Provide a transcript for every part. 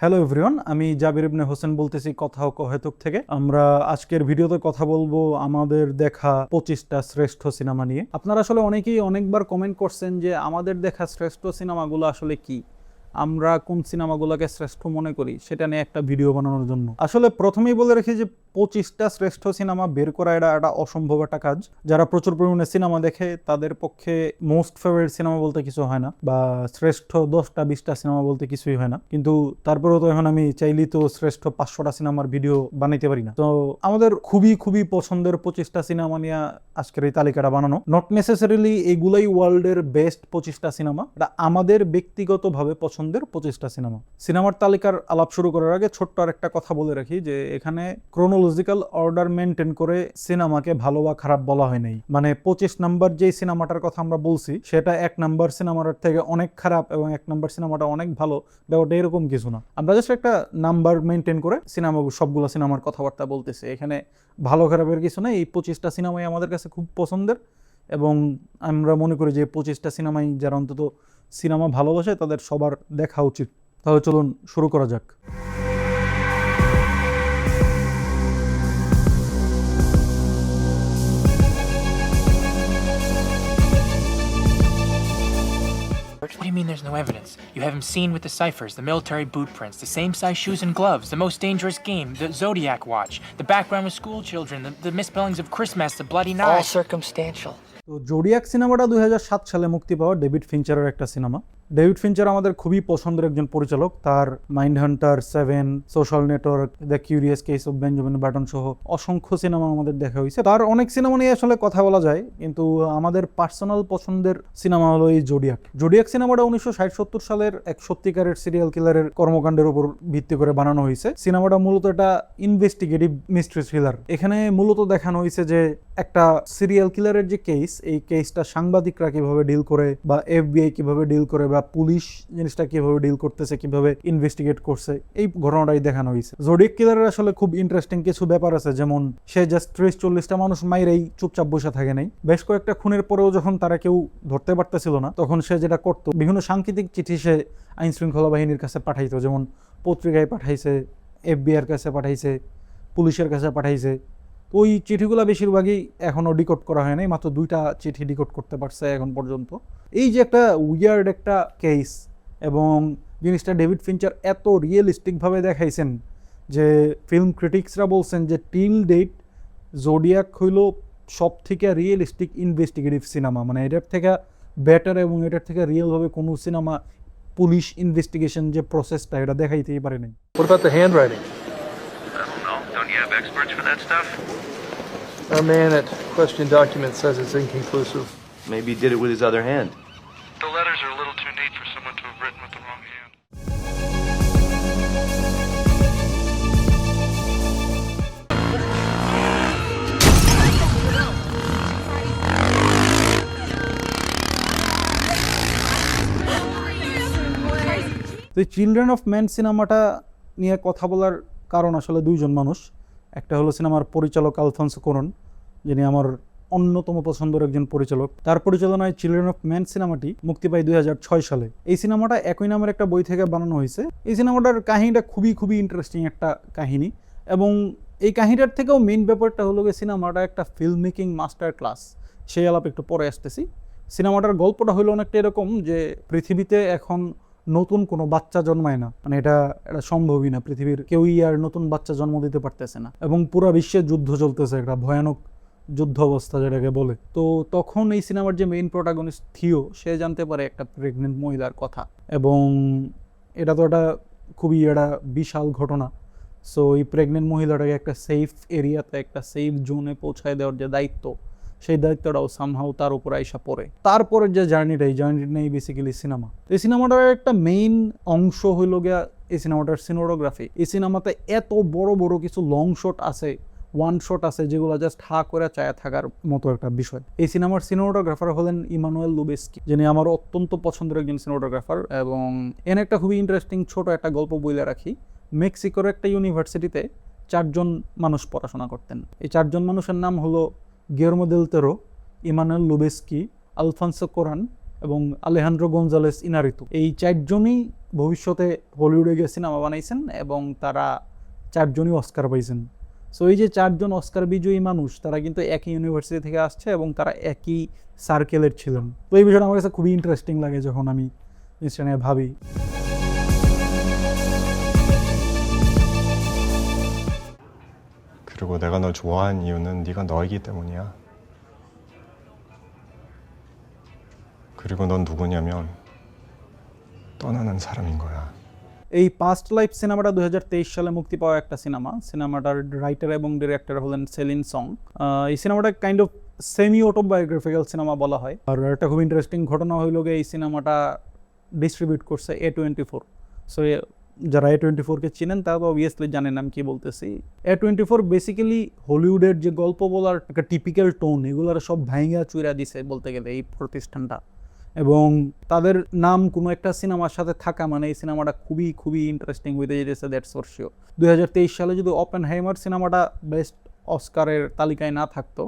Hello everyone আমি জাবির ইবনে হোসেন বলতেছি কথা কহেতুক থেকে। আমরা আজকের ভিডিওতে কথা বলব আমাদের দেখা পঁচিশটা শ্রেষ্ঠ সিনেমা নিয়ে। আপনারা আসলে অনেকেই অনেকবার কমেন্ট করছেন যে আমাদের দেখা শ্রেষ্ঠ সিনেমাগুলো আসলে কি? আমরা কোন সিনেমাগুলোকে শ্রেষ্ঠ মনে করি, সেটা নিয়ে একটা ভিডিও বানানোর জন্য। আসলে প্রথমেই বলে রাখি যে পঁচিশটা শ্রেষ্ঠ সিনেমা বের করা এটা একটা অসম্ভব একটা কাজ। যারা প্রচুর পরিমাণে সিনেমা দেখে, তাদের পক্ষে মোস্ট ফেভারিট সিনেমা বলতে কিছু হয় না, বা শ্রেষ্ঠ দশটা, বিশটা সিনেমা বলতে কিছুই হয় না। কিন্তু তারপরেও তো এখন আমি চাইলেই তো শ্রেষ্ঠ পাঁচশোটা সিনেমার ভিডিও বানাইতে পারি না। তো আমাদের খুবই খুবই পছন্দের পঁচিশটা সিনেমা নিয়ে আজকের এই তালিকাটা বানানো। নট নেসেসারিলি এগুলাই ওয়ার্ল্ডের বেস্ট পঁচিশটা সিনেমা, এটা আমাদের ব্যক্তিগতভাবে পছন্দের পঁচিশটা সিনেমা। সিনেমার তালিকার আলাপ শুরু করার আগে ছোট্ট আর একটা কথা বলে রাখি যে, এখানে ক্রোনোলজিক্যাল অর্ডার মেনটেন করে সিনেমাকে ভালো বা খারাপ বলা হয় নাই। মানে পঁচিশ নাম্বার যেই সিনেমাটার কথা আমরা বলছি, সেটা এক নাম্বার সিনেমার থেকে অনেক খারাপ এবং এক নাম্বার সিনেমাটা অনেক ভালো, ব্যাপারটা এরকম কিছু না। আমরা জাস্ট একটা নাম্বার মেনটেন করে সিনেমা, সবগুলো সিনেমার কথাবার্তা বলতেছি। এখানে ভালো খারাপের কিছু নেই, এই পঁচিশটা সিনেমাই আমাদের কাছে খুব পছন্দের এবং আমরা মনে করি যে পঁচিশটা সিনেমাই যারা অন্তত সিনেমা ভালোবাসে তাদের সবার দেখা উচিত তাহলে চলুন শুরু করা যাক What do you mean there's no evidence? You have him seen with the ciphers, the military boot prints, the same size shoes and gloves, the most dangerous game, the Zodiac watch, the background with school children, the, the misspellings of Christmas, the bloody all circumstantial. তো Zodiac সিনেমাটা দুই হাজার সাত সালে মুক্তি পাওয়া David ফিঞ্চারের একটা cinema. David ফিঞ্চার আমাদের খুবই পছন্দের একজন পরিচালক। তার Mind Hunter Seven, Social Network, the Curious Case of Benjamin Button সহ অসংখ্য সিনেমা আমাদের দেখা হয়েছে। তার অনেক সিনেমা নিয়ে আসলে কথা বলা যায়, কিন্তু আমাদের পার্সোনাল পছন্দের সিনেমা হলো এই জোডিয়াক। জোডিয়াক সিনেমাটা উনিশশো ষাট সত্তর সালের এক সত্যিকারের সিরিয়াল কিলারের কর্মকাণ্ডের উপর ভিত্তি করে বানানো হয়েছে। সিনেমাটা মূলত একটা ইনভেস্টিগেটিভ মিস্ট্রি থ্রিলার এখানে মূলত দেখানো হয়েছে যে একটা সিরিয়াল কিলারের যে কেস এই কেসটা সাংবাদিকরা কীভাবে ডিল করে বা এফবিআই কীভাবে ডিল করে বা পুলিশ জিনিসটা কীভাবে ডিল করতেছে, কীভাবে ইনভেস্টিগেট করছে, এই ঘটনাটাই দেখানো হয়েছে। জোডিক কিলারের আসলে খুব ইন্টারেস্টিং কিছু ব্যাপার আছে, যেমন সে জাস্ট ত্রিশ চল্লিশটা মানুষ মাইরেই চুপচাপ বসে থাকে নাই। বেশ কয়েকটা খুনের পরেও যখন তারা কেউ ধরতে পারতেছিল না, তখন সে যেটা করতো, বিভিন্ন সাংকেতিক চিঠি সে আইন শৃঙ্খলা বাহিনীর কাছে পাঠাইতো, যেমন পত্রিকায় পাঠাইছে এফবিআর কাছে পাঠাইছে, পুলিশের কাছে পাঠাইছে তো ওই চিঠিগুলো বেশিরভাগই এখনও ডিকোড করা হয় নাই, মাত্র দুইটা চিঠি ডিকোড করতে পারছে এখন পর্যন্ত। এই যে একটা উইয়ার্ড একটা কেস এবং জিনিসটা ডেভিড ফিঞ্চার এত রিয়েলিস্টিকভাবে দেখাইছেন যে ফিল্ম ক্রিটিক্সরা বলছেন যে টিল ডেট জোডিয়াক হইল সব থেকে রিয়েলিস্টিক ইনভেস্টিগেটিভ সিনেমা মানে এটার থেকে বেটার এবং এটার থেকে রিয়েলভাবে কোনো সিনেমা পুলিশ ইনভেস্টিগেশন যে প্রসেসটা এটা দেখাইতেই পারে নাই? I don't know. Don't you have experts for that stuff? Our man at question document says it's inconclusive. Maybe he did it with his other hand. The letters are a little too neat for someone to have written with the wrong hand. তো এই children of man সিনেমাটা নিয়ে কথা বলার কারণ আসলে দুইজন মানুষ। একটা হলো সিনেমার পরিচালক আলফান্সো কোরন যিনি আমার অন্যতম পছন্দের একজন পরিচালক। তার পরিচালনায় চিলড্রেন অফ ম্যান সিনেমাটি মুক্তি পায় দু হাজার ছয় সালে। এই সিনেমাটা একই নামের একটা বই থেকে বানানো হয়েছে। এই সিনেমাটার কাহিনীটা খুবই খুবই ইন্টারেস্টিং একটা কাহিনী। এবং এই কাহিনীটার থেকেও মেইন ব্যাপারটা হলো যে সিনেমাটা একটা ফিল্ম মেকিং মাস্টার ক্লাস সেই আলাপ একটু পরে আসতেছি। সিনেমাটার গল্পটা হলো অনেকটা এরকম যে, পৃথিবীতে এখন নতুন কোনো বাচ্চা জন্মায় না। মানে এটা এটা সম্ভবই না। পৃথিবীর কেউই আর নতুন বাচ্চা জন্ম দিতে পারতেছে না। এবং পুরো বিশ্বে যুদ্ধ চলতেছে, একটা ভয়ানক যুদ্ধ অবস্থা যেটাকে বলে। তো তখন এই সিনেমার যে মেইন প্রোটাগনিস্ট থিও, সে জানতে পারে একটা প্রেগনেন্ট মহিলার কথা। এবং এটা তো একটা খুবই একটা বিশাল ঘটনা। সো এই প্রেগনেন্ট মহিলাটাকে একটা সেফ এরিয়াতে একটা সেফ জোনে পৌঁছায় দেওয়ার যে দায়িত্ব সেই দায়িত্বটাও সামহাও তার উপর আইসা পড়ে। তারপরের যে জার্নিটা এই জার্নিটা নেই বেসিক্যালি সিনেমা এই সিনেমাটার একটা মেইন অংশ হইল গিয়া এই সিনেমাটার সিনোগ্রাফি এই সিনেমাতে এত বড় বড় কিছু লং শট আছে ওয়ান শট আছে, যেগুলো জাস্ট হা করে চায়া থাকার মতো একটা বিষয়। এই সিনেমার সিনেমাটোগ্রাফার হলেন ইমানুয়েল লুবেস্কি, যিনি আমার অত্যন্ত পছন্দের একজন সিনেমাটোগ্রাফার এবং এনে একটা খুবই ইন্টারেস্টিং ছোট একটা গল্প বইলে রাখি। মেক্সিকোর একটা ইউনিভার্সিটিতে চারজন মানুষ পড়াশোনা করতেন। এই চারজন মানুষের নাম হলো গিয়ারমো দেল তেরো ইমানুয়েল লুবেস্কি আলফান্সো কোরান এবং আলেহান্দ্রো গঞ্জালেস ইনারিতু এই চারজনই ভবিষ্যতে হলিউডে গিয়ে সিনেমা বানাইছেন এবং তারা চারজনই অস্কার পাইছেন। সো এই যে চারজন অস্কার বিজয়ী মানুষ, তারা কিন্তু একই ইউনিভার্সিটি থেকে আসছে এবং তারা একই সার্কেলের ছিলেন। তো এই বিষয়টা আমার কাছে খুবই ইন্টারেস্টিং লাগে যখন আমি জিনিসটা নিয়ে ভাবি। 그리고 내가 널 좋아한 이유는 네가 너이기 때문이야. 그리고 넌 누구냐면 떠나는 사람인 거야. এই পাস্ট লাইফ সিনেমাটা দু সালে মুক্তি পাওয়া একটা সিনেমা সিনেমাটার রাইটার এবং ডিরেক্টর হলেন সেলিন সং আহ, এই সিনেমাটা kind of semi autobiographical cinema বলা হয় আর একটা খুব ইন্টারেস্টিং ঘটনা হইল গিয়ে এই সিনেমাটা ডিস্ট্রিবিউট করছে এ টোয়েন্টি ফোর সো যারা এ টোয়েন্টি ফোরকে চিনেন, তারা তো অবভিয়াসলি জানেন আমি কি বলতেছি। এ টোয়েন্টি ফোর বেসিক্যালি হলিউডের যে গল্প বলার একটা টিপিক্যাল টোন এগুলোর সব ভাইঙ্গা চুইরা দিছে বলতে গেলে এই প্রতিষ্ঠানটা। এবং তাদের নাম কোনো একটা সিনেমার সাথে থাকা মানে এই সিনেমাটা খুবই খুবই ইন্টারেস্টিং হইতে যেতেছে দ্যাটস ফর শিওর দুই হাজার তেইশ সালে যদি ওপেন হাইমার সিনেমাটা বেস্ট অস্কারের তালিকায় না থাকতো,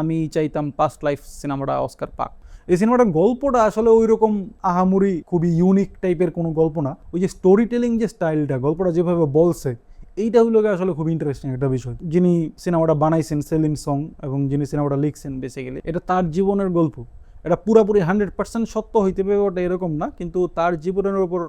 আমি চাইতাম পাস্ট লাইফ সিনেমাটা অস্কার পাক। এই সিনেমাটার গল্পটা আসলে ওই রকম আহামরি খুবই ইউনিক টাইপের কোনো গল্প না। ওই যে স্টোরি টেলিং যে স্টাইলটা গল্পটা যেভাবে বলছে, এইটা গিয়ে আসলে খুব ইন্টারেস্টিং একটা বিষয়। যিনি সিনেমাটা বানাইছেন সেলিন সং এবং যিনি সিনেমাটা লিখছেন বেসিক্যালি এটা তার জীবনের গল্প। এটা পুরাপুরি হান্ড্রেড পার্সেন্ট সত্য হইতে পারে, ওটা এরকম না, কিন্তু তার জীবনের উপর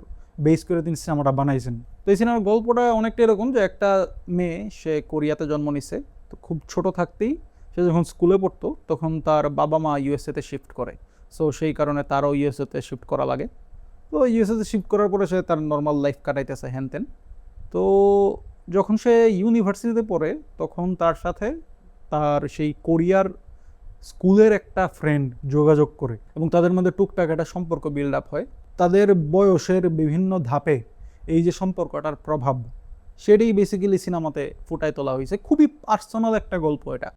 বেস করে তিনি সিনেমাটা বানাইছেন। তো এই সিনেমার গল্পটা অনেকটা এরকম যে একটা মেয়ে, সে কোরিয়াতে জন্ম নিছে, তো খুব ছোট থাকতেই সে যখন স্কুলে পড়তো, তখন তার বাবা মা ইউএসএতে শিফট করে। সো সেই কারণে তারও ইউএসএতে শিফট করা লাগে। তো ইউএসএতে শিফট করার পরে সে তার নর্মাল লাইফ কাটাইতেছে হ্যান তেন তো যখন সে ইউনিভার্সিটিতে পড়ে, তখন তার সাথে তার সেই কোরিয়ার স্কুলের একটা ফ্রেন্ড যোগাযোগ করে এবং তাদের মধ্যে টুকটাক একটা সম্পর্ক বিল্ড আপ হয়। তাদের বয়সের বিভিন্ন ধাপে এই যে সম্পর্কটার প্রভাব সেটাই বেসিক্যালি সিনেমাতে ফুটায় তোলা হয়েছে। খুবই পার্সোনাল একটা গল্প এটা।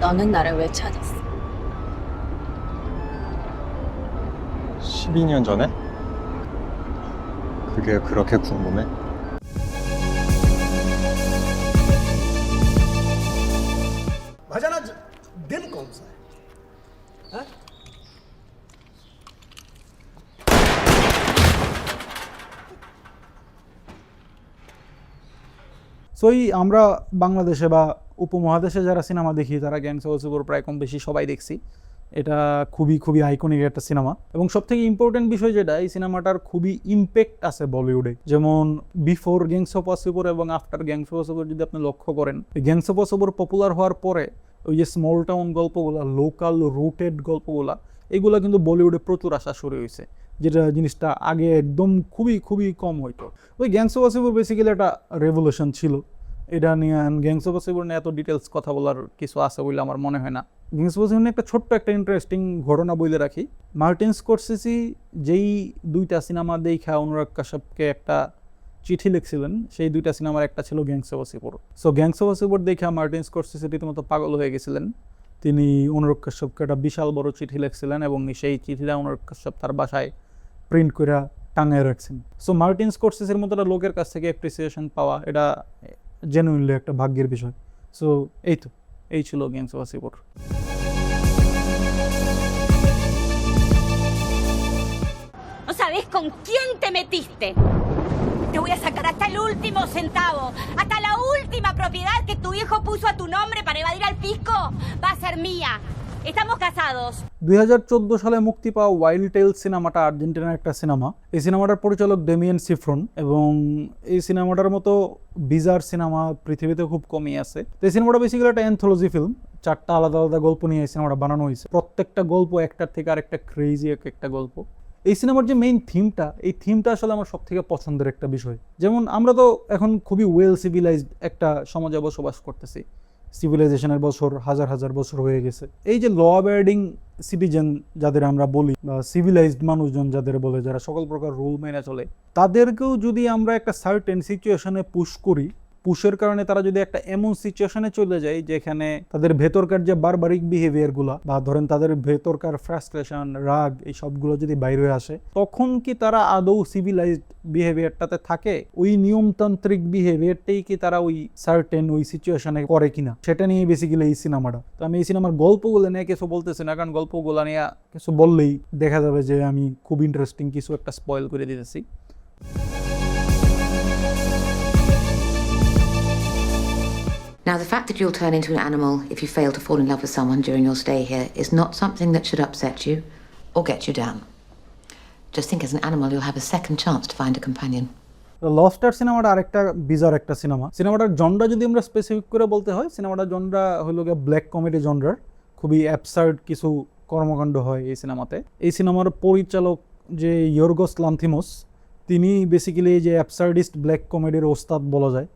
너는 나를 왜 찾았어? 12년 전에? 그게 그렇게 궁금해? भाईजान आज दिन कौन सा है हैं? সো এই আমরা বাংলাদেশে বা উপমহাদেশে যারা সিনেমা দেখি, তারা গ্যাংস অফ প্রায় কম বেশি সবাই দেখছি। এটা খুবই খুবই আইকনিক একটা সিনেমা। এবং সব থেকে ইম্পর্টেন্ট বিষয় যেটা, এই সিনেমাটার খুবই ইম্প্যাক্ট আছে বলিউডে যেমন বিফোর গ্যাংস অফ ওয়াসেপুর এবং আফটার গ্যাংস অফ ওয়াসেপুর যদি আপনি লক্ষ্য করেন গ্যাংস অফ ওয়াসেপুর পপুলার হওয়ার পরে, ওই যে স্মল টাউন গল্পগুলা লোকাল রুটেড গল্পগুলা, এগুলা কিন্তু বলিউডে প্রচুর আসা শুরু হয়েছে। যেটা জিনিসটা আগে একদম খুবই খুবই কম হইতো। ওই গ্যাংস অফ ওয়াসেপুর বেসিক্যালি একটা রেভলিউশন ছিল। এটা নিয়ে গ্যাংস অফ নিয়ে এত ডিটেলস কথা বলার কিছু আছে বলে আমার মনে হয় না। গ্যাংস অফ নিয়ে একটা ছোট্ট একটা ইন্টারেস্টিং ঘটনা বলে রাখি। মার্টিন স্কোরসেসি যেই দুইটা সিনেমা দেখা অনুরাগ কাশ্যপকে একটা চিঠি লিখছিলেন, সেই দুইটা সিনেমার একটা ছিল Gangs of so Gangs of Wasseypur দেখা মার্টিন স্কোরসেসি রীতিমতো পাগল হয়ে গেছিলেন। তিনি অনুরাগ কাশ্যপকে একটা বিশাল বড় চিঠি লিখছিলেন এবং সেই চিঠিটা অনুরাগ কাশ্যপ তার বাসায় প্রিন্ট করে টাঙায় রাখছেন। সো মার্টিন স্কোরসেসের মতো একটা লোকের কাছ থেকে অ্যাপ্রিসিয়েশন পাওয়া, এটা জেনুইনলি একটা ভাগ্যের বিষয় সো এই তো এই ছিল Gangs of Wasseypur No sabes con quién te metiste. Te voy a sacar hasta el último centavo, hasta la última propiedad que tu hijo puso a tu nombre para evadir al fisco. Va a ser mía. দুই সালে মুক্তি পাওয়া wild টেল সিনেমাটা আর্জেন্টিনার একটা cinema. এই সিনেমাটার পরিচালক ডেমিয়েন সিফ্রন এবং এই সিনেমাটার মতো বিজার সিনেমা পৃথিবীতে খুব কমই আছে। এই সিনেমাটা বেসিক্যালি একটা অ্যান্থোলজি ফিল্ম চারটা আলাদা আলাদা গল্প নিয়ে এই সিনেমাটা বানানো হয়েছে। প্রত্যেকটা গল্প একটার থেকে আরেকটা ক্রেজি এক একটা গল্প। এই সিনেমার যে মেইন থিমটা এই থিমটা আসলে আমার সব থেকে পছন্দের একটা বিষয়। যেমন আমরা তো এখন খুবই ওয়েল সিভিলাইজড একটা সমাজে বসবাস করতেছি। সিভিলাইজেশনের বছর, হাজার হাজার বছর হয়ে গেছে। এই যে ল অ্যাবাইডিং সিটিজেন যাদের আমরা বলি, বা সিভিলাইজড মানুষজন যাদের বলে, যারা সকল প্রকার রুল মেনে চলে, তাদেরকেও যদি আমরা একটা সার্টেন সিচুয়েশনে পুশ করি পুশের কারণে তারা যদি একটা এমন সিচুয়েশনে চলে যায় যেখানে তাদের ভেতরকার যে বারবারিক বিহেভিয়ারগুলো বা ধরেন তাদের ভেতরকার ফ্রাস্ট্রেশন রাগ এই সবগুলো যদি বাইরে আসে, তখন কি তারা আদৌ সিভিলাইজড বিহেভিয়ারটাতে থাকে? ওই নিয়মতান্ত্রিক বিহেভিয়ারটাই কি তারা ওই সার্টেন ওই সিচুয়েশনে করে কিনা? সেটা নিয়ে বেসিক্যালি এই সিনেমাটা তো আমি এই সিনেমার গল্পগুলো নিয়ে কিছু বলতেছি না, কারণ গল্পগুলো নিয়ে কিছু বললেই দেখা যাবে যে আমি খুব ইন্টারেস্টিং কিছু একটা স্পয়েল করে দিতেছি। Now, the fact that you'll turn into an animal if you fail to fall in love with someone during your stay here is not something that should upset you or get you down. Just think as an animal, you'll have a second chance to find a companion. লস্টার সিনেমাটা আরেকটা bizarre একটা cinema সিনেমাটার genre যদি আমরা specific করে বলতে হয় সিনেমাটার জনরা হলো গিয়ে ব্ল্যাক কমেডি জনরার খুবই অ্যাবসার্ড কিছু কর্মকাণ্ড হয় এই সিনেমাতে এই সিনেমার পরিচালক যে ইয়র্গোস লান্থিমোস তিনি বেসিক্যালি যে অ্যাবসার্ডিস্ট ব্ল্যাক কমেডির ওস্তাদ বলা যায়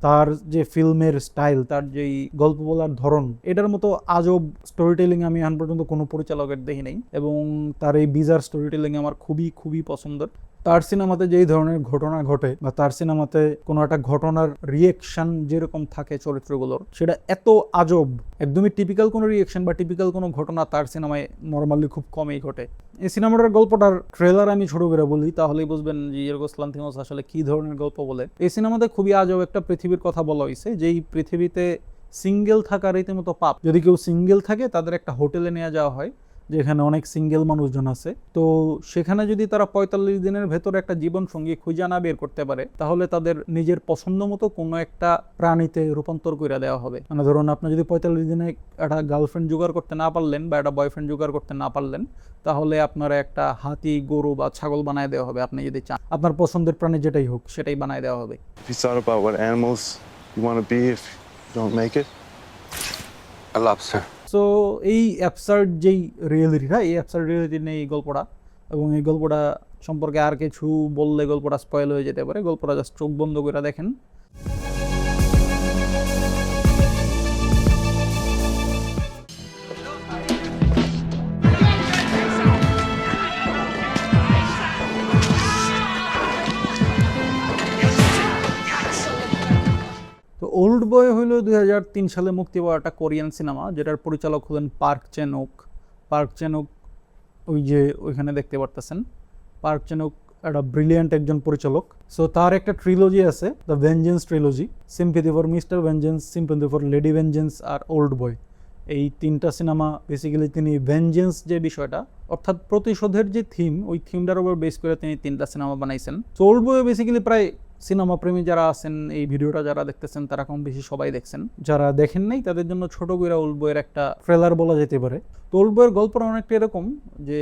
তার যে ফিল্মের স্টাইল, তার যেই গল্প বলার ধরন, এটার মতো আজব স্টোরি টেলিং আমি এখন পর্যন্ত কোনো পরিচালকের দেখি নাই। এবং তার এই বিজার স্টোরি টেলিং আমার খুবই খুবই পছন্দের। তার সিনেমাতে যেই ধরনের ঘটনা ঘটে বা তার সিনেমাতে কোনো একটা ঘটনার রিয়েকশন যেরকম থাকে চরিত্রগুলোর, সেটা এত আজব, একদমই টিপিক্যাল কোনো রিয়েকশন বা টিপিক্যাল কোনো ঘটনা তার সিনেমায় নর্মালি খুব কমই ঘটে। এই সিনেমাটার গল্পটার ট্রেলার আমি ছোট করে বলি, তাহলেই বুঝবেন যে ইয়র্গোস লান্থিমোস আসলে কী ধরনের গল্প বলে। এই সিনেমাতে খুবই আজব একটা পৃথিবীর কথা বলা হয়েছে যেই পৃথিবীতে সিঙ্গেল থাকা রীতিমতো পাপ, যদি কেউ সিঙ্গেল থাকে তাদের একটা হোটেলে নিয়ে যাওয়া হয় যেখানে অনেক সিঙ্গেল মানুষজন আছে তো সেখানে যদি তারা পঁয়তাল্লিশ দিনের ভেতরে একটা জীবন সঙ্গী খুঁজে না বের করতে পারে তাহলে তাদের নিজের পছন্দ মতো কোনো একটা প্রাণীতে রূপান্তর করে দেওয়া হবে মানে ধরুন আপনি যদি পঁয়তাল্লিশ দিনে একটা গার্লফ্রেন্ড জোগাড় করতে না পারলেন বা একটা বয়ফ্রেন্ড জোগাড় করতে না পারলেন তাহলে আপনার একটা হাতি গরু বা ছাগল বানায় দেওয়া হবে আপনি যদি চান আপনার পছন্দের প্রাণী যেটাই হোক সেটাই বানায় দেওয়া হবে you want to be if you don't make it? A lobster. So এই অ্যাবসার্ড যেই রিয়েলিটিটা এই অ্যাবসার্ড রিয়েলিটি নিয়ে এই গল্পটা এবং এই গল্পটা সম্পর্কে আর কিছু বললে গল্পটা স্পয়েল হয়ে যেতে পারে, গল্পটা জাস্ট চোখ বন্ধ করে দেখেন। ওল্ড বয় হইল দুই সালে মুক্তি পাওয়া একটা কোরিয়ান সিনেমা, যেটার পরিচালক হলেন পার্ক চেনক। পার্ক চেনক ওই যে ওইখানে দেখতে পারতেছেন। পার্ক চেনক একটা ব্রিলিয়ান্ট একজন পরিচালক। সো তার একটা ট্রিলজি আছে the Vengeance Trilogy Sympathy for Mister Vengeance Sympathy for Lady Vengeance R old বয় এই তিনটা সিনেমা বেসিক্যালি তিনি ভেঞ্জেন্স যে বিষয়টা, অর্থাৎ প্রতিশোধের যে থিম ওই থিমটার উপর বেস করে তিনি তিনটা সিনেমা বানাইছেন। সো ওল্ড বয় বেসিক্যালি প্রায় সিনেমা প্রেমী যারা আছেন এই ভিডিওটা যারা দেখতেছেন তারা কম বেশি সবাই দেখছেন। যারা দেখেন নাই তাদের জন্য ছোট করে ওল্ড বইয়ের একটা ট্রেলার বলা যেতে পারে। তো ওল্ড বইয়ের গল্পটা অনেকটা এরকম যে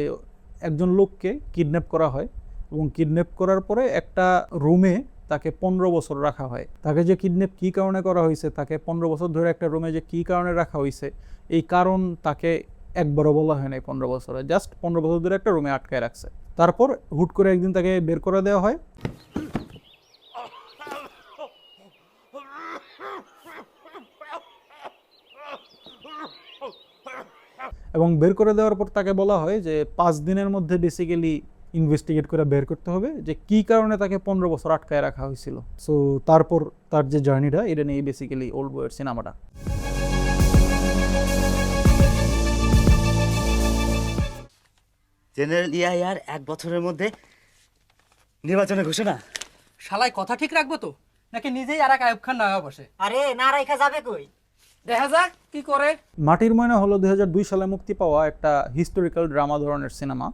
একজন লোককে কিডন্যাপ করা হয় এবং কিডন্যাপ করার পরে একটা রুমে তাকে পনেরো বছর রাখা হয়। তাকে যে কিডন্যাপ কী কারণে করা হয়েছে তাকে পনেরো বছর ধরে একটা রুমে যে কী কারণে রাখা হয়েছে এই কারণ তাকে একবারও বলা হয় নাই পনেরো বছরে। জাস্ট পনেরো বছর ধরে একটা রুমে আটকায় রাখছে। তারপর হুট করে একদিন তাকে বের করে দেওয়া হয়। এবং বের করে দেওয়ার পর তাকে বলা হয় যে পাঁচ দিনের মধ্যে বেসিক্যালি ইনভেস্টিগেট করে বের করতে হবে যে কী কারণে তাকে পনেরো বছর আটকায় রাখা হয়েছিল। সো তারপর তার যে জার্নিটা এটা নিয়ে বেসিক্যালি ওল্ড বয়ের সিনেমাটা জেনারেল ইয়ার এক বছরের মধ্যে নির্বাচনের ঘোষণা। শালায় কথা ঠিক রাখব তো? নাকি নিজেই আর এক আয়ুব খান নামা বসে? আরে না রাইখা যাবে কই? দেখা যাক কি করে। মাটির ময়না হলো দুই সালে মুক্তি পাওয়া একটা হিস্টোরিক্যাল ড্রামা ধরনের সিনেমা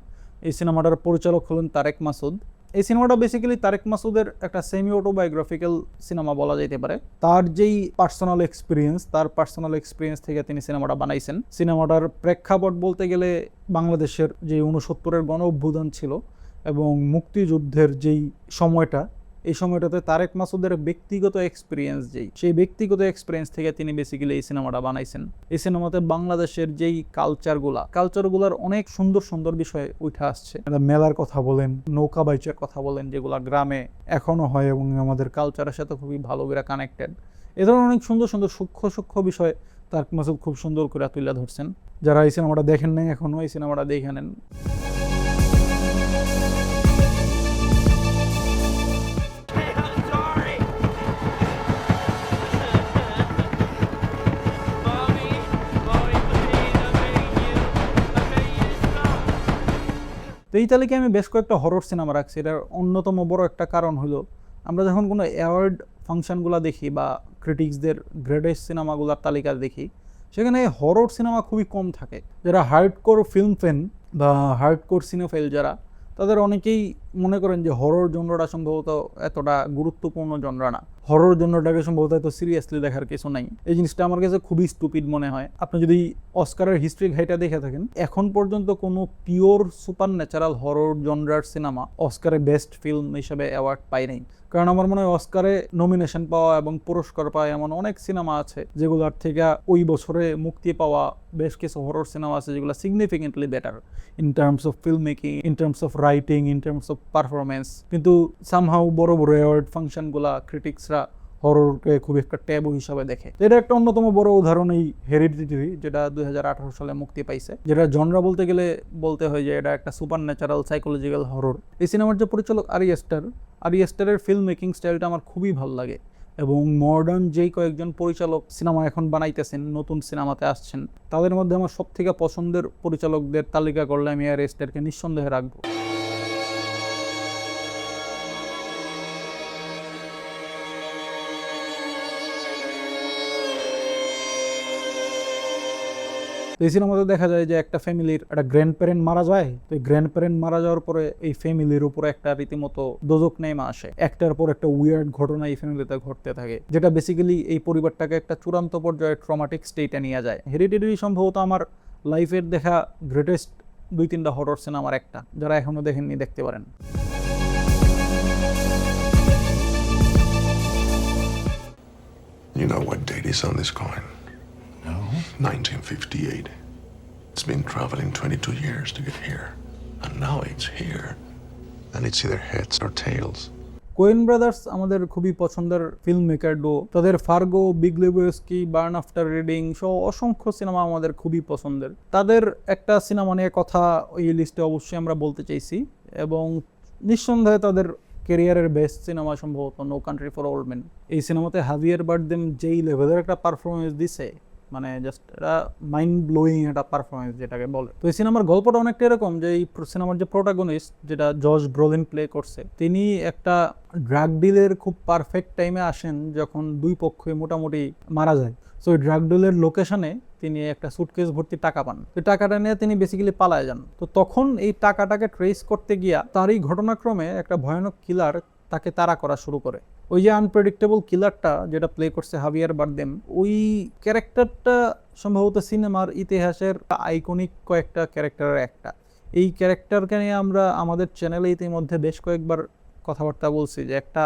এই সিনেমাটার পরিচালক হলেন তারেক মাসুদ। এই সিনেমাটা বেসিক্যালি তারেক মাসুদের একটা সেমি অটোবায়োগ্রাফিক্যাল সিনেমা বলা যেতে পারে। তার যেই পার্সোনাল এক্সপিরিয়েন্স তার পার্সোনাল এক্সপিরিয়েন্স থেকে তিনি সিনেমাটা বানাইছেন। সিনেমাটার প্রেক্ষাপট বলতে গেলে বাংলাদেশের যে উনসত্তরের গণ অভ্যুদান ছিল এবং মুক্তিযুদ্ধের যেই সময়টা এই সময়টাতে তারেক মাসুদের ব্যক্তিগত এক্সপিরিয়েন্স যেই, সেই ব্যক্তিগত এক্সপিরিয়েন্স থেকে তিনি বেসিক্যালি এই সিনেমাটা বানাইছেন। এই সিনেমাতে বাংলাদেশের যেই কালচারগুলা কালচারগুলার অনেক সুন্দর সুন্দর বিষয় উঠে আসছে। মেলার কথা বলেন, নৌকা বাইচের কথা বলেন, যেগুলা গ্রামে এখনও হয় এবং আমাদের কালচারের সাথে খুবই ভালো করে কানেক্টেড এ ধরনের অনেক সুন্দর সুন্দর সূক্ষ্ম সূক্ষ্ম বিষয় তারেক মাসুদ খুব সুন্দর করে তুলে ধরছেন। যারা এই সিনেমাটা দেখেন নাই এখনও, এই সিনেমাটা দেখে নেন। তো এই তালিকায় আমি বেশ কয়েকটা হরর সিনেমা রাখছি। এটার অন্যতম বড় একটা কারণ হলো, আমরা যখন কোনো অ্যাওয়ার্ড ফাংশনগুলো দেখি বা ক্রিটিক্সদের গ্রেটেস্ট সিনেমাগুলোর তালিকা দেখি, সেখানে হরর সিনেমা খুবই কম থাকে। যারা হার্ডকোর ফিল্ম ফ্যান বা হার্ডকোর সিনেফেল যারা তাদের অনেকেই মনে করেন যে হরর জনরাটা সম্ভবত এতটা গুরুত্বপূর্ণ জনরা না। হরর জনরাটাকে সম্ভবত এত সিরিয়াসলি দেখার কিছু নাই। এই জিনিসটা আমার কাছে খুবই স্টুপিড মনে হয়। আপনি যদি অস্কারের হিস্ট্রি ঘাইটা দেখে থাকেন, এখন পর্যন্ত কোনো পিওর সুপার ন্যাচারাল হরর জনরার সিনেমা অস্কারে বেস্ট ফিল্ম হিসেবে অ্যাওয়ার্ড পায় নাই। কারণ আমার মনে হয় অস্কারে নমিনেশন পাওয়া এবং পুরস্কার পাওয়া এমন অনেক সিনেমা আছে যেগুলোর থেকে ওই বছরে মুক্তি পাওয়া বেশ কিছু হরর সিনেমা আছে যেগুলো significantly better in terms of film making in terms of writing in terms of performance কিন্তু সামহাউ বড় বড় অ্যাওয়ার্ড ফাংশনগুলা ক্রিটিক্সরা হররকে খুব একটা ট্যাবু হিসাবে দেখে। এটা একটা অন্যতম বড় উদাহরণ এই হেরিডিটি যেটা দুই সালে মুক্তি পাইছে। যেটা জনরা বলতে গেলে বলতে হয় যে এটা একটা সুপার ন্যাচারাল সাইকোলজিক্যাল হরর এই সিনেমার যে পরিচালক আরি এস্টার, আরি এস্টারের ফিল্ম মেকিং স্টাইলটা আমার খুবই ভালো লাগে। এবং মডার্ন যেই কয়েকজন পরিচালক সিনেমা এখন বানাইতেছেন, নতুন সিনেমাতে আসছেন, তাদের মধ্যে আমার সব থেকে পছন্দের পরিচালকদের তালিকা করলে আমি আর এস্টারকে নিঃসন্দেহে রাখব। এই সিনেমাতে দেখা যায় যে একটা ফ্যামিলির একটা গ্র্যান্ড প্যারেন্ট মারা যায়, তো এই গ্র্যান্ড প্যারেন্ট মারা যাওয়ার পরে এই ফ্যামিলির উপরে একটা রীতিমতো দোজক নেমে আসে। একটার পর একটা উইয়ার্ড ঘটনা এই ফ্যামিলিতে ঘটতে থাকে, যেটা বেসিক্যালি এই পরিবারটাকে একটা চূড়ান্ত পর্যায়ে ট্রমাটিক স্টেটে নিয়ে যায়। হেরিটেডারি সম্ভবত আমার লাইফের দেখা গ্রেটেস্ট দুই তিনটা হরর সিনেমার একটা, যারা এখনও দেখেননি দেখতে পারেন। You know what date is on this coin? No. 1958. It's been traveling 22 years to get here. And now it's here. And it's either heads or tails. Coen Brothers আমাদের খুবই পছন্দের ফিল্ম মেকার ডো তাদের Fargo Big Lebowski Burn After Reading সহ অসংখ্য cinema আমাদের খুবই পছন্দের তাদের একটা সিনেমা নিয়ে কথা এই লিস্টে অবশ্যই আমরা বলতে চাইছি এবং নিঃসন্দেহে তাদের কেরিয়ারের বেস্ট সিনেমা সম্ভবত No Country for Old Men এই সিনেমাতে হাভিয়ার বার্ডেম যেই লেভেলের একটা পারফরমেন্স দিছে মানে জাস্ট এটা মাইন্ড ব্লোয়িং একটা পারফরমেন্স যেটাকে বলে। তো এই সিনেমার গল্পটা অনেকটা এরকম যে, এই সিনেমার যে প্রোটাগনিস্ট যেটা জর্জ ব্রলিন প্লে করছে, তিনি একটা ড্রাগ ডিলের খুব পারফেক্ট টাইমে আসেন যখন দুই পক্ষই মোটামুটি মারা যায়। সো ওই ড্রাগ ডিলের লোকেশনে তিনি একটা সুটকেস ভর্তি টাকা পান। তো টাকাটা নিয়ে তিনি বেসিক্যালি পালায় যান। তো তখন এই টাকাটাকে ট্রেস করতে গিয়া তারই ঘটনাক্রমে একটা ভয়ানক কিলার তাকে তাড়া করা শুরু করে ওই যে আনপ্রেডিক্টেবল কিলারটা যেটা প্লে করছে হাবিয়ার বারদেম ওই ক্যারেক্টারটা সম্ভবত সিনেমার ইতিহাসের আইকনিক কয়েকটা ক্যারেক্টারের একটা এই ক্যারেক্টারকে নিয়ে আমরা আমাদের চ্যানেলে ইতিমধ্যে বেশ কয়েকবার কথাবার্তা বলছি যে একটা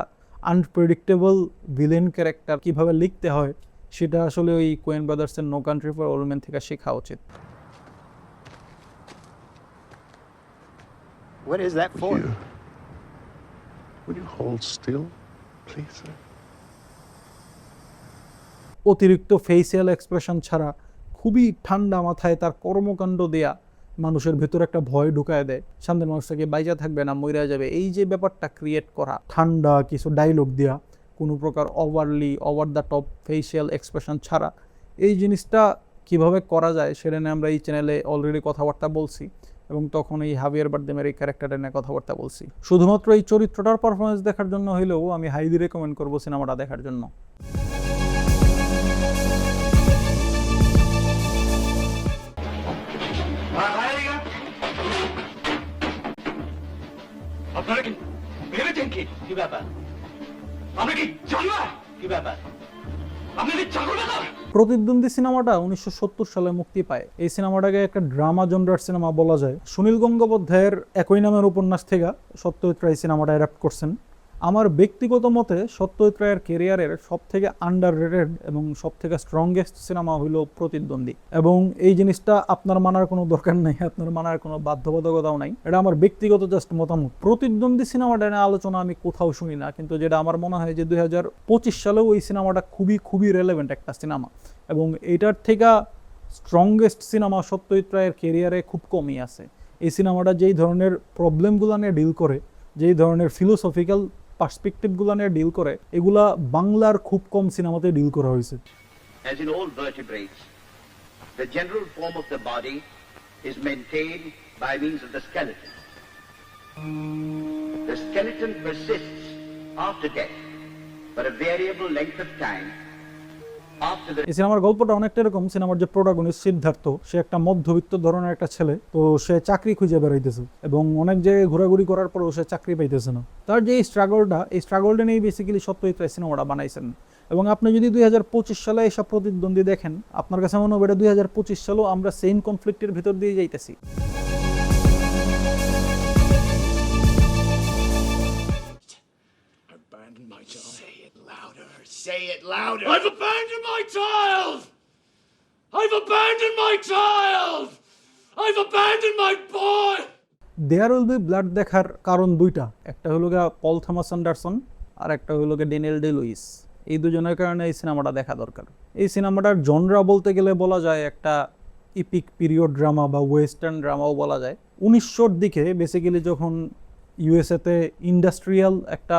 আনপ্রেডিক্টেবল ভিলেন ক্যারেক্টার কীভাবে লিখতে হয় সেটা আসলে ওই Coen ব্রাদার্সের no country for old men থেকে শেখা উচিত What is that for? You. Would you hold still, please, sir? অতিরিক্ত ফেসিয়াল এক্সপ্রেশন ছাড়া খুবই ঠান্ডা মাথায় তার কর্মকাণ্ড দেয়া মানুষের ভেতর একটা ভয় ঢুকায় দেয়। সামনের মানুষটাকে বাইজা থাকবে না মইরা যাবে। এই যে ব্যাপারটা ক্রিয়েট করা ঠান্ডা কিছু ডায়লগ দেয়া কোনো প্রকার overly over the top facial expression ছাড়া এই জিনিসটা কীভাবে করা যায় সেটা নিয়ে আমরা এই চ্যানেলে অলরেডি কথাবার্তা বলছি। এবং তখন এই হাবিয়ার বার্দেমের এই ক্যারেক্টারটা নিয়ে কথাবার্তা বলছি। শুধুমাত্র এই চরিত্রটার পারফরমেন্স দেখার জন্য হইলেও আমি হাইলি রেকমেন্ড করব সিনেমাটা দেখার জন্য। আপনারা কি ভেবেছেন কি? কি ব্যাপার? আমরা কি জানোয়ার? কি ব্যাপার? প্রতিদ্বন্দ্বী সিনেমাটা উনিশশো সত্তর সালে মুক্তি পায়। এই সিনেমাটাকে একটা ড্রামা জনরার সিনেমা বলা যায়। সুনীল গঙ্গোপাধ্যায়ের একই নামের উপন্যাস থেকে সত্যজিৎ রায় সিনেমাটা অ্যাডাপ্ট করছেন। আমার ব্যক্তিগত মতে সত্যজিৎ রায়ের কেরিয়ারের সব থেকে আন্ডার রেটেড এবং সব থেকে স্ট্রংগেস্ট সিনেমা হইল প্রতিদ্বন্দ্বী। এবং এই জিনিসটা আপনার মানার কোনো দরকার নেই, আপনার মানার কোনো বাধ্যবাধকতাও নাই। এটা আমার ব্যক্তিগত জাস্ট মতামত। প্রতিদ্বন্দ্বী সিনেমাটা নিয়ে আলোচনা আমি কোথাও শুনি না, কিন্তু যেটা আমার মনে হয় যে দুই হাজার পঁচিশ সালেও এই সিনেমাটা খুবই খুবই রেলেভেন্ট একটা সিনেমা এবং এটার থেকে স্ট্রংগেস্ট সিনেমা সত্যজিৎ রায়ের কেরিয়ারে খুব কমই আছে। এই সিনেমাটা যেই ধরনের প্রবলেমগুলো নিয়ে ডিল করে, যেই ধরনের ফিলোসফিক্যাল পার্সপেক্টিভগুলো নিয়ে ডিল করে এগুলা বাংলার খুব কম সিনেমাতে ডিল করা হয়েছে As in all vertebrates, the general form of the body is maintained by means of the skeleton. The skeleton persists after death for a variable length of time. এই সিনেমার গল্পটা অনেকটা এরকম, সিনেমার যে প্রোটাগনিস্ট সিদ্ধার্থ, সে একটা মধ্যবিত্ত ধরনের একটা ছেলে, তো সে চাকরি খুঁজে বেড়াইতেছে এবং অনেক জায়গায় ঘোরাঘুরি করার পরেও সে চাকরি পাইতেছে না। তার যে স্ট্রাগলটা এই স্ট্রাগলটা নিয়ে বেসিক্যালি সত্যজিৎ রায় সিনেমাটা বানাইছেন। এবং আপনি যদি দুই হাজার পঁচিশ সালে এসব প্রতিদ্বন্দ্বী দেখেন, আপনার কাছে মনে হবে এটা দুই হাজার পঁচিশ সালেও আমরা সেম কনফ্লিক্টের ভিতর দিয়ে যাইতেছি। Say it louder. I've abandoned my child. I've abandoned my child. I've abandoned my boy. There will be blood দেখার কারণ দুইটা একটা হলো গা পল থমাস অ্যান্ডারসন আর একটা হলো গা ডেনিয়েল ডে লুইস এই দুজনের কারণে এই সিনেমাটা দেখা দরকার এই সিনেমাটার জনরা বলতে গেলে বলা যায় একটা ইপিক পিরিয়ড ড্রামা বা ওয়েস্টার্ন ড্রামাও বলা যায় উনিশশোর দিকে বেসিক্যালি যখন ইউএসএতে ইন্ডাস্ট্রিয়াল একটা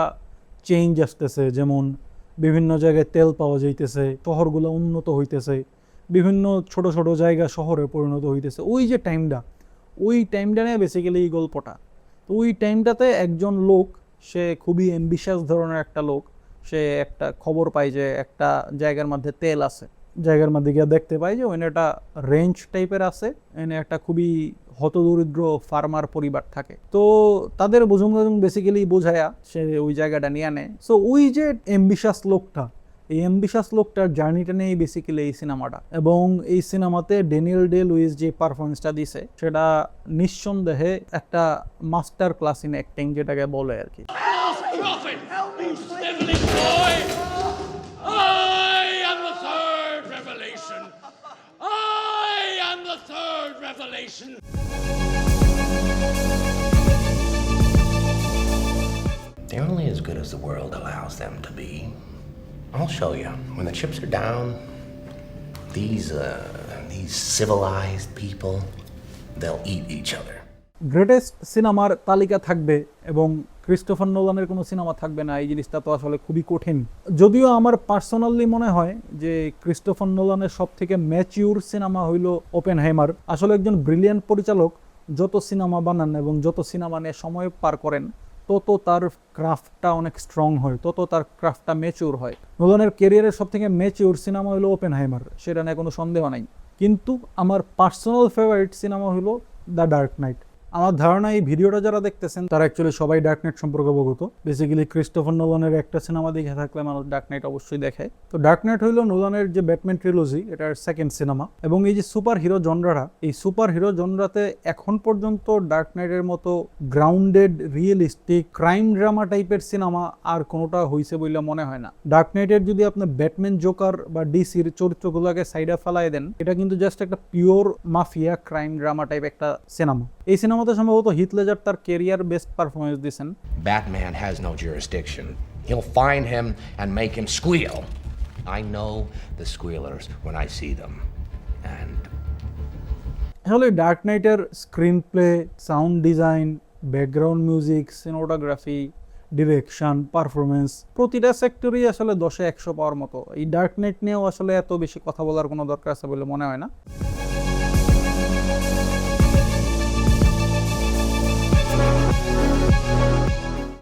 চেঞ্জ আসতেছে যেমন বিভিন্ন জায়গায় তেল পাওয়া যাইতেছে, শহরগুলো উন্নত হইতেছে, বিভিন্ন ছোট ছোট জায়গা শহরে পরিণত হইতেছে। ওই যে টাইমটা ওই টাইমটা নিয়ে বেসিক্যালি এই গল্পটা। তো ওই টাইমটাতে একজন লোক, সে খুবই অ্যাম্বিশাস ধরনের একটা লোক, সে একটা খবর পায় যে একটা জায়গার মধ্যে তেল আছে। জায়গার মধ্যে গিয়ে দেখতে পায় যে ওখানে একটা রেঞ্জ টাইপের আছে, এনে একটা খুবই হতদরিদ্র ফার্মার পরিবার থাকে তো তাদের বুঝুম বেসিক্যালি বোঝায়া সে ওই জায়গাটা নিয়ে আনে সো ওই যে অ্যাম্বিশাস লোকটা এই অ্যাম্বিশাস লোকটার জার্নিটা নিয়েই বেসিক্যালি এই সিনেমাটা এবং এই সিনেমাতে ড্যানিয়েল ডে লুইস যে পারফরমেন্সটা দিছে সেটা নিঃসন্দেহে একটা মাস্টার ক্লাস ইন অ্যাক্টিং যেটাকে বলে আর কি revelation. They're only as good as the world allows them to be. I'll show you. When the chips are down, these uh, these civilized people, they'll eat each other. Greatest সিনেমার তালিকা থাকবে এবং Christopher নোলানের কোনো cinema থাকবে না এই জিনিসটা তো আসলে খুবই কঠিন যদিও আমার পার্সোনালি মনে হয় যে ক্রিস্টোফার নোলানের সব থেকে ম্যাচিউর সিনেমা হইল ওপেন হাইমার আসলে একজন ব্রিলিয়ান্ট পরিচালক যত সিনেমা বানান এবং যত সিনেমা নিয়ে সময় পার করেন তত তার ক্রাফটটা অনেক স্ট্রং হয়, তত তার ক্রাফটটা মেচিউর হয়। নোলানের কেরিয়ারের সব থেকে ম্যাচিউর সিনেমা হলো ওপেন হাইমার সেটা নিয়ে কোনো সন্দেহ নাই। কিন্তু আমার পার্সোনাল ফেভারিট সিনেমা হলো দ্য ডার্ক নাইট আমার ধারণা, এই ভিডিওটা যারা দেখতেছেন, তারা অ্যাকচুয়ালি সবাই ডার্ক নাইট সম্পর্কে অবগত। বেসিক্যালি ক্রিস্টোফার নোলানের একটা সিনেমা দেখে থাকলে মানুষ ডার্ক নাইট অবশ্যই দেখে তো ডার্ক নাইট হইল নোলানের যে ব্যাটম্যান ট্রিলজি এটার সেকেন্ড সিনেমা এবং এই যে সুপার হিরো জনরাটা এই সুপার হিরো জনরাতে এখন পর্যন্ত ডার্ক নাইটের মতো গ্রাউন্ডেড রিয়েলিস্টিক ক্রাইম ড্রামা টাইপের সিনেমা আর কোনোটা হইছে বলে মনে হয় না। ডার্ক নাইটের যদি আপনি ব্যাটম্যান জোকার বা ডিসির চরিত্রগুলোকে সাইডে ফেলাই দেন, এটা কিন্তু জাস্ট একটা pure mafia crime drama type একটা সিনেমা এই সিনেমাতে সম্ভবত হিথ লেজার তার কেরিয়ার বেস্ট পারফরমেন্স দিয়েছেন Batman has no jurisdiction. He'll find him and make him squeal. I know the squealers when I see them. And আসলে dark নাইটের screenplay sound design background music cinematography direction performance প্রতিটা সেক্টরই আসলে দশে একশো পাওয়ার মতো এই dark night নিয়েও আসলে এত বেশি কথা বলার কোনো দরকার আছে বলে মনে হয় না